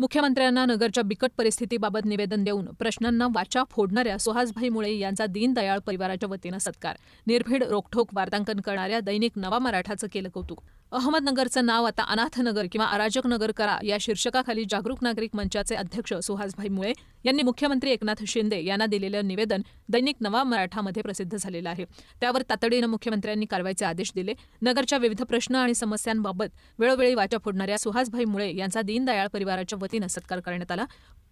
मुख्यमंत्र्यांना नगरच्या बिकट परिस्थितीबाबत निवेदन देऊन प्रश्नांना वाचा फोडणाऱ्या सुहासभाई मुळे यांचा दीनदयाळ परिवाराच्या वतीनं सत्कार. निर्भीड रोखठोक वार्तांकन करणाऱ्या दैनिक नवा मराठाचं केलं कौतुक. अहमदनगरचं नाव आता अनाथनगर किंवा अराजक नगर करा या शीर्षकाखाली जागरूक नागरिक मंचाचे अध्यक्ष सुहासभाई मुळे यांनी मुख्यमंत्री एकनाथ शिंदे यांना दिलेलं निवेदन दैनिक नवा मराठामध्ये प्रसिद्ध झालेलं आहे. त्यावर तातडीनं मुख्यमंत्र्यांनी कारवाईचे आदेश दिले. नगरच्या विविध प्रश्न आणि समस्यांबाबत वेळोवेळी वाचा फोडणाऱ्या सुहासभाई मुळे यांचा दीनदयाळ परिवाराच्या वतीनं सत्कार करण्यात आला.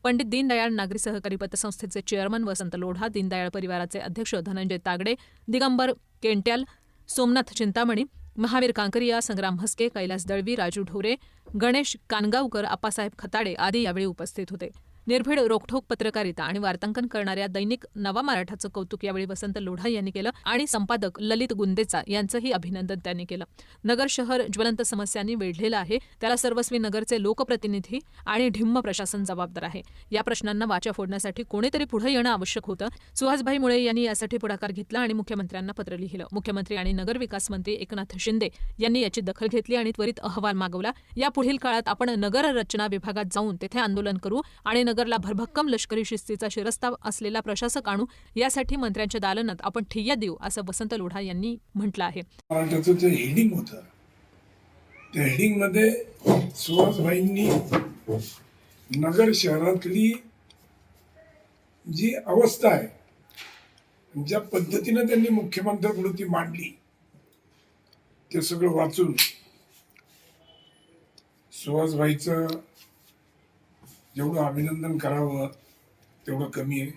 पंडित दीनदयाळ नागरी सहकारी पतसंस्थेचे चेअरमन वसंत लोढा दीनदयाळ परिवाराचे अध्यक्ष धनंजय तागडे दिगंबर केंट्याल सोमनाथ चिंतामणी महावीर कांकरिया संग्राम हसके कैलास दळवी राजू ढोरे गणेश कानगावकर आप्पासाहेब खताडे आदी यावेळी उपस्थित होते. निर्भीड रोखठोक पत्रकारिता आणि वार्तांकन करणाऱ्या दैनिक नवा मराठाचं कौतुक यावेळी वसंत लोढा यांनी केलं आणि संपादक ललित गुंदेचा यांचंही अभिनंदन त्यांनी केलं. नगर शहर ज्वलंत समस्यांनी वेढलेलं आहे. त्याला सर्वस्वी नगरचे लोकप्रतिनिधी आणि ढिम्म प्रशासन जबाबदार आहे. या प्रश्नांना वाचा फोडण्यासाठी कोणीतरी पुढे येणं आवश्यक होतं. सुहासभाई मुळे यांनी यासाठी पुढाकार घेतला आणि मुख्यमंत्र्यांना पत्र लिहिलं. मुख्यमंत्री आणि नगर विकास मंत्री एकनाथ शिंदे यांनी याची दखल घेतली आणि त्वरित अहवाल मागवला. या पुढील काळात आपण नगर रचना विभागात जाऊन तेथे आंदोलन करू आणि नगरला भरभक्कम लष्करी शिस्तीचा शिरस्ता असलेला प्रशासक आणू यासाठी मंत्र्यांच्या दालनात आपण ठिय्या देऊ असं वसंत लोढा यांनी म्हटलं आहे. जे हेडिंग होतं त्या हेडिंगमध्ये सुहासभाईंनी नगर शहरातली जी अवस्था आहे ज्या पद्धतीनं त्यांनी मुख्यमंत्री ती मांडली ते सगळं वाचून सुहासभाईचं जेवढं अभिनंदन करावं तेवढं कमी आहे.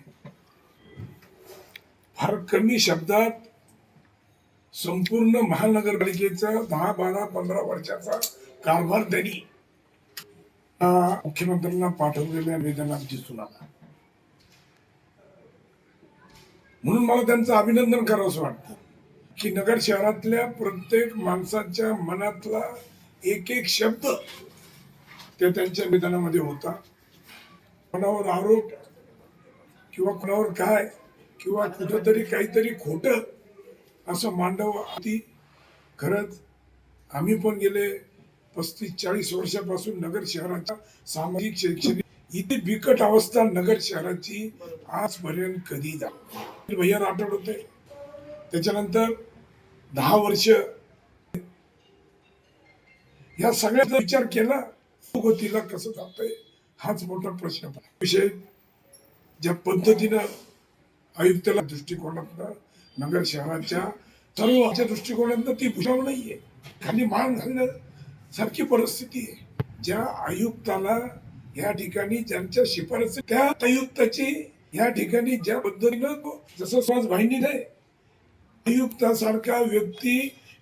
फार कमी शब्दात संपूर्ण महानगरपालिकेचा दहा बारा पंधरा वर्षाचा कारभार त्यांनी मुख्यमंत्र्यांना पाठवलेल्या निवेदनात दिसून आला. म्हणून मला त्यांचं अभिनंदन करावंसं वाटतं की नगर शहरातल्या प्रत्येक माणसाच्या मनातला एक एक शब्द ते त्यांच्या निवेदनामध्ये होता. कोणावर आरोप किंवा कोणावर काय किंवा कुठंतरी काहीतरी खोटं असं मांडव ती खरंच आम्ही पण गेले पस्तीस चाळीस वर्षापासून नगर शहराच्या सामाजिक शैक्षणिक इथे बिकट अवस्था नगर शहराची आजपर्यंत कधी जा भैया राठोड होते. त्याच्यानंतर दहा वर्ष या सगळ्याचा विचार केला. गतीला कसं जातंय? हाच मोठा प्रश्न विषय ज्या पद्धतीनं आयुक्ताला दृष्टिकोनातनं नगर शहराच्या सर्वच्या दृष्टिकोनातनं ती भुजाव नाहीये. खाली मान घालण्या सारखी परिस्थिती आहे. ज्या आयुक्ताला या ठिकाणी ज्यांच्या शिफारस त्या आयुक्ताची या ठिकाणी ज्या पद्धतीनं जसं स्वास भाईंनी नाही आयुक्तासारखा व्यक्ती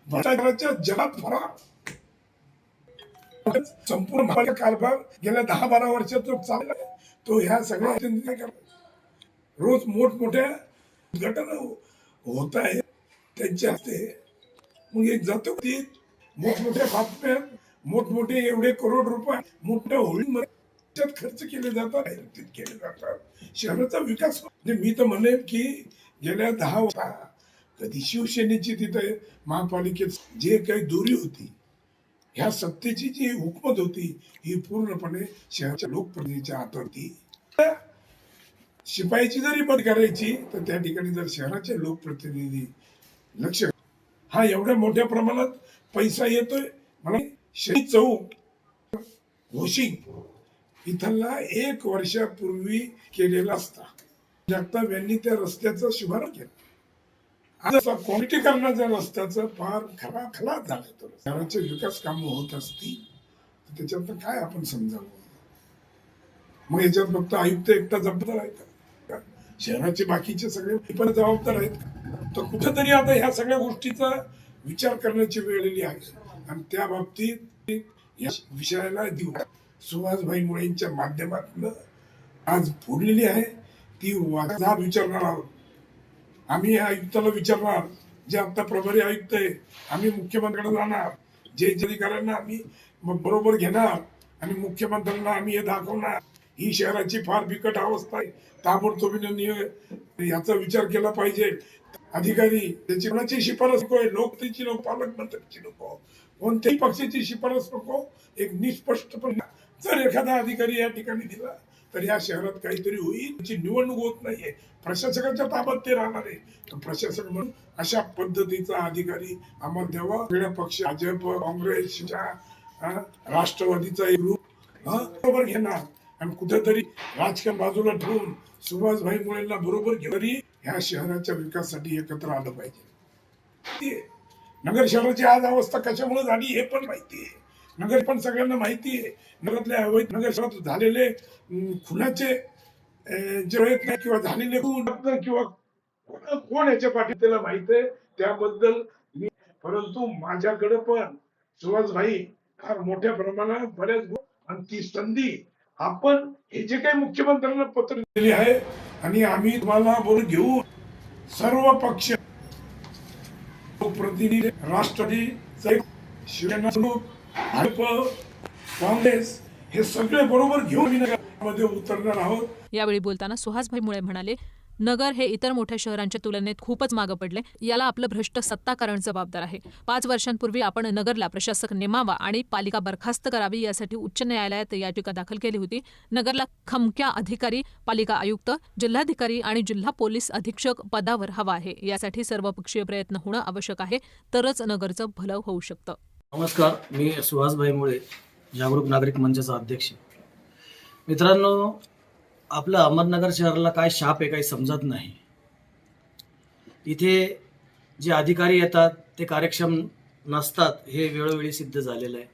भ्रष्टाचाराच्या जगात फरा संपूर्ण महापालिका कारभार गेल्या दहा बारा वर्षात जो चालला तो ह्या सगळ्या रोज मोठमोठ्या घटना होत आहे त्यांच्या हस्ते. मग एक जातो ती मोठमोठ्या बातम्या मोठमोठे एवढे करोड रुपये मोठ्या होळीमध्ये खर्च केले जातात आयोजित केले जातात. शहराचा विकास म्हणजे मी तर म्हणेन की गेल्या दहा वर्षा कधी शिवसेनेची तिथे महापालिकेत जे काही दोरी होती ह्या सत्तेची जी हुकमत होती ही पूर्णपणे शहराच्या लोकप्रतिनिधीच्या हातात होती. शिपाईची जरी बंद करायची तर त्या ठिकाणी जर शहराचे लोकप्रतिनिधी लक्ष हा एवढ्या मोठ्या प्रमाणात पैसा येतोय. मला शहीद चौक घोषिंग इथला एक वर्षापूर्वी केलेला असता जगताप यांनी त्या रस्त्याचा शुभारंभ केला. आज असा क्वालिटीकरणाच्या रस्त्याचं फार खरा खरा झालं तर शहराचे विकास कामं होत असतील तर त्याच्यात काय आपण समजावं? मग याच्यात फक्त आयुक्त एकटा जबाबदार आहे का? शहराचे बाकीचे सगळे पण जबाबदार आहेत का? तर कुठेतरी आता ह्या सगळ्या गोष्टीचा विचार करण्याची वेळ आलेली आहे. आणि त्या बाबतीत या विषयाला देऊ. सुभाषभाई मुळेंच्या माध्यमातून आज फोडलेली आहे. ती वाचा विचारणार आहोत. आम्ही या आयुक्ताला विचारणार जे आता प्रभारी आयुक्त आहे आम्ही मुख्यमंत्र्यांना जाणार. जे अधिकाऱ्यांना आम्ही बरोबर घेणार आणि मुख्यमंत्र्यांना आम्ही हे दाखवणार. ही शहराची फार बिकट अवस्था आहे. ताबडतोबीने याचा विचार केला पाहिजे. अधिकारी त्याची कोणाची शिफारस नको आहे? लोक त्याची नको पालकमंत्र्यांची नको. कोणत्याही पक्षाची शिफारस नको. एक निष्पष्टपणे जर एखादा अधिकारी या ठिकाणी दिला तर या शहरात काहीतरी होईल. त्याची निवडणूक होत नाहीये. प्रशासकाच्या ताब्यात ते राहणार आहे. तर प्रशासक म्हणून अशा पद्धतीचा अधिकारी आम्हाला द्यावा. वेगळ्या पक्ष भाजप काँग्रेसच्या राष्ट्रवादीचा एक ग्रुप हा, बरोबर घेणार. आणि कुठेतरी राजकीय बाजूला ठेवून सुभाषभाई मुळेंना बरोबर घेऊन ह्या शहराच्या विकासासाठी एकत्र आलं पाहिजे. नगर शहराची आज अवस्था कशामुळे झाली हे पण माहिती आहे. नगर पण सगळ्यांना माहिती आहे. नगरातल्या अवैध नगर शहरात झालेले खुनाचे जे आहेत ना किंवा झालेले खून किंवा कोण- याच्या पाठी त्याला माहीत आहे त्याबद्दल मी परंतु माझ्याकडे पण सुहासभाई फार मोठ्या प्रमाणात बऱ्याच आणि ती संधी आपण हे जे काही मुख्यमंत्र्यांना पत्र दिले आहे आणि आम्ही तुम्हाला बोलून घेऊ. सर्व पक्ष प्रतिनिधी राष्ट्रवादी शिवसेना ग्रुप, भाजप काँग्रेस हे सगळे बरोबर घेऊन मध्ये उतरणार आहोत. यावेळी बोलताना सुहासभाई मुळे म्हणाले नगर हे इतर मोठ्या शहरांच्या तुलनेत खूपच मागं पडले. याला आपलं भ्रष्ट सत्ताकारण जबाबदार आहे. पाच वर्षांपूर्वी आपण नगरला प्रशासक नेमावा आणि पालिका बरखास्त करावी यासाठी उच्च न्यायालयात याचिका दाखल केली होती. नगरला खमक्या अधिकारी पालिका आयुक्त जिल्हाधिकारी आणि जिल्हा पोलीस अधीक्षक पदावर हवा आहे. यासाठी सर्वपक्षीय प्रयत्न होणं आवश्यक आहे. तरच नगरचं भलं होऊ शकतं. नमस्कार मी सुहासभाई मुळे जागरूक नागरिक मंचाचा अध्यक्ष. मित्रांनो आपलं अहमदनगर शहराला काय शाप आहे काही समजत नाही. इथे जे अधिकारी येतात ते कार्यक्षम नसतात हे वेळोवेळी सिद्ध झालेलं आहे.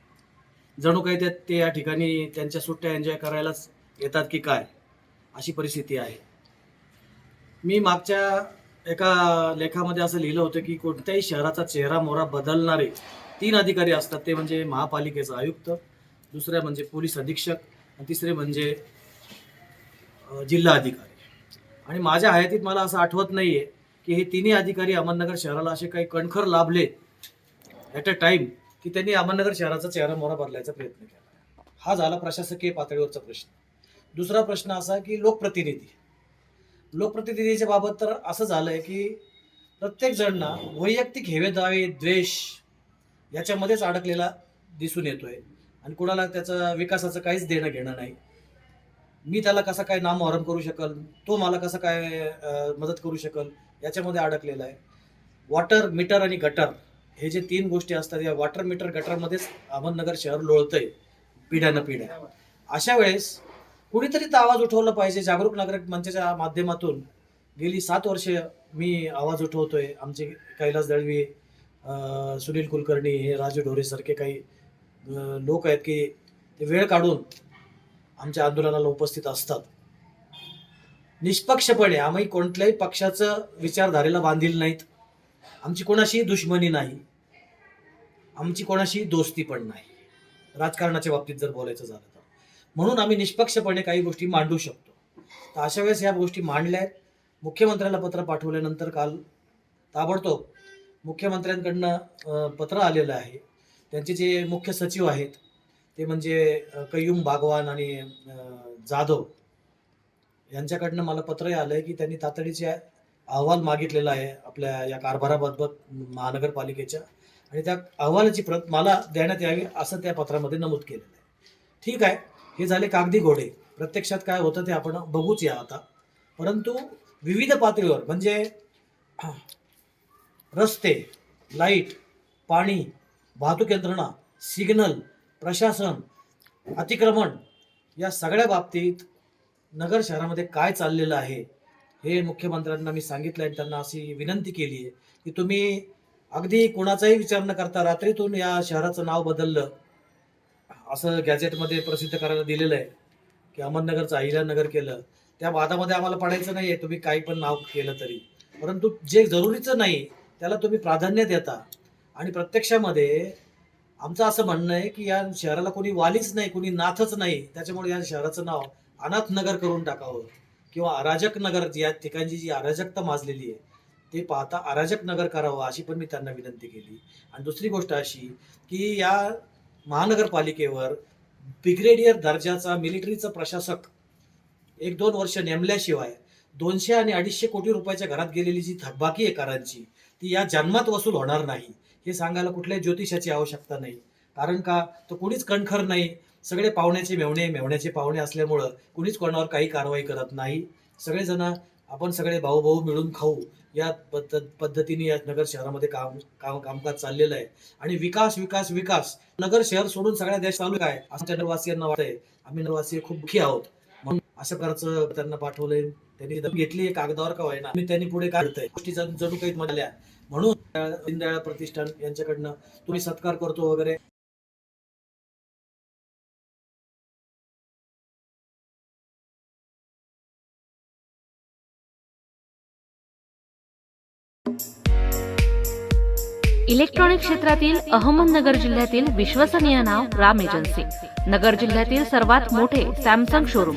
जणू काही ते ते या ठिकाणी त्यांच्या सुट्ट्या एन्जॉय करायलाच येतात की काय अशी परिस्थिती आहे. मी मागच्या एका लेखामध्ये असं लिहिलं होतं की कोणत्याही शहराचा चेहरा मोहरा बदलणारे तीन अधिकारी असतात. ते म्हणजे महापालिकेचा आयुक्त दुसरं म्हणजे पोलीस अधीक्षक आणि तिसरे म्हणजे जिल्हा अधिकारी. आणि माझ्या हयातीत मला असं आठवत नाहीये की हे तिन्ही अधिकारी अहमदनगर शहराला असे काही कणखर लाभले ॲट अ टाइम की त्यांनी अहमदनगर शहराचा चेहरा मोहरा बदलायचा प्रयत्न केला. हा झाला प्रशासकीय पातळीवरचा प्रश्न. दुसरा प्रश्न असा की लोकप्रतिनिधी. लोकप्रतिनिधीच्या बाबत तर असं झालंय की प्रत्येक जणना वैयक्तिक हेवे दावे द्वेष याच्यामध्येच अडकलेला दिसून येतोय. आणि कुणाला त्याचं विकासाचं काहीच देणं घेणं नाही. मी त्याला कसा काय नामोहरम करू शकल? तो मला कसं काय मदत करू शकल? याच्यामध्ये अडकलेला आहे. वॉटर मीटर आणि गटर हे जे तीन गोष्टी असतात या वॉटर मीटर गटरमध्येच अहमदनगर शहर लोळतंय पिढ्यानं पिढ्या. अशा वेळेस कुणीतरी तर आवाज उठवला पाहिजे. जागरूक नागरिक मंचाच्या माध्यमातून गेली सात वर्ष मी आवाज उठवतोय. आमचे कैलास दळवी सुनील कुलकर्णी हे राजू ढोरेसारखे काही लोक आहेत की ते वेळ काढून आमच्या आंदोलनाला उपस्थित असतात. निष्पक्षपणे आम्ही कोणत्याही पक्षाचं विचारधारेला बांधील नाहीत. आमची कोणाशी दुश्मनी नाही. आमची कोणाशी दोस्ती पण नाही. राजकारणाच्या बाबतीत जर बोलायचं झालं तर. म्हणून आम्ही निष्पक्षपणे काही गोष्टी मांडू शकतो. तर अशा वेळेस ह्या गोष्टी मांडल्या आहेत. मुख्यमंत्र्याला पत्र पाठवल्यानंतर काल ताबडतोब मुख्यमंत्र्यांकडनं पत्र आलेलं आहे. त्यांचे जे मुख्य सचिव आहेत ते म्हणजे कयुम कय्यूम बागवान आणि जाधव. यांच्याकडनं मला पत्रही आलं आहे की त्यांनी तातडीचे अहवाल मागितलेला आहे आपल्या या कारभाराबाबत महानगरपालिकेच्या. आणि त्या अहवालाची प्रत मला देण्यात यावी असं त्या पत्रामध्ये नमूद केलेलं आहे. ठीक आहे हे झाले कागदी घोडे. प्रत्यक्षात काय होतं ते आपण बघूच या आता. परंतु विविध पातळीवर म्हणजे रस्ते लाइट पाणी वाहतूक यंत्रणा सिग्नल प्रशासन अतिक्रमण या सगळ्या बाबतीत नगर शहरामध्ये काय चाललेलं आहे हे मुख्यमंत्र्यांना मी सांगितलं आणि त्यांना अशी विनंती केली आहे की तुम्ही अगदी कोणाचाही विचार न करता रात्रीतून या शहराचं नाव बदललं. असं गॅजेटमध्ये प्रसिद्ध करायला दिलेलं आहे की अहमदनगरचं अहिल्यानगर केलं. त्या वादामध्ये आम्हाला पडायचं नाही आहे तुम्ही काही पण नाव केलं तरी. परंतु जे जरुरीचं नाही त्याला तुम्ही प्राधान्य देता. आणि प्रत्यक्षामध्ये आमचं असं म्हणणं आहे की या शहराला कोणी वालीच नाही कोणी नाथच नाही. त्याच्यामुळे या शहराचं नाव अनाथ नगर करून टाकावं. किंवा अराजक नगर या ठिकाणची जी अराजकता माजलेली आहे ते पाहता अराजक नगर करावं अशी पण मी त्यांना विनंती केली. आणि दुसरी गोष्ट अशी की या महानगरपालिकेवर ब्रिगेडियर दर्जाचा मिलिटरीचा प्रशासक एक दोन वर्ष नेमल्याशिवाय दोनशे आणि अडीचशे कोटी रुपयाच्या घरात गेलेली जी थकबाकी आहे करांची ती या जन्मात वसूल होणार नाही. हे सांगायला कुठल्याही ज्योतिषाची आवश्यकता नाही. कारण का? तो कोणीच कणखर नाही. सगळे पाहुण्याचे मेवणे मेवण्याचे पाहुणे असल्यामुळं कुणीच कोणावर काही कारवाई करत नाही. सगळेजण आपण सगळे भाऊ भाऊ मिळून खाऊ. या पद्धत पद्धतीने या नगर शहरामध्ये काम काम कामकाज चाललेलं आहे. आणि विकास विकास विकास. नगर शहर सोडून सगळ्या देश चालू काय? असं आमच्या नगरवासियांना वाटतंय. आम्ही नगरवासी खूप दुःखी आहोत. अशा प्रकारचं त्यांना पाठवलंय. त्यांनी घेतली कागदावर का व्हायना मी त्यांनी पुढे काढतंय गोष्टी जणू काही म्हणल्या म्हणून दीनदयाळ प्रतिष्ठान यांच्याकडनं तुम्ही सत्कार करतो वगैरे. इलेक्ट्रॉनिक क्षेत्रातील अहमदनगर जिल्ह्यातील विश्वसनीय नाव राम एजन्सी. नगर जिल्ह्यातील सर्वात मोठे सॅमसंग शोरूम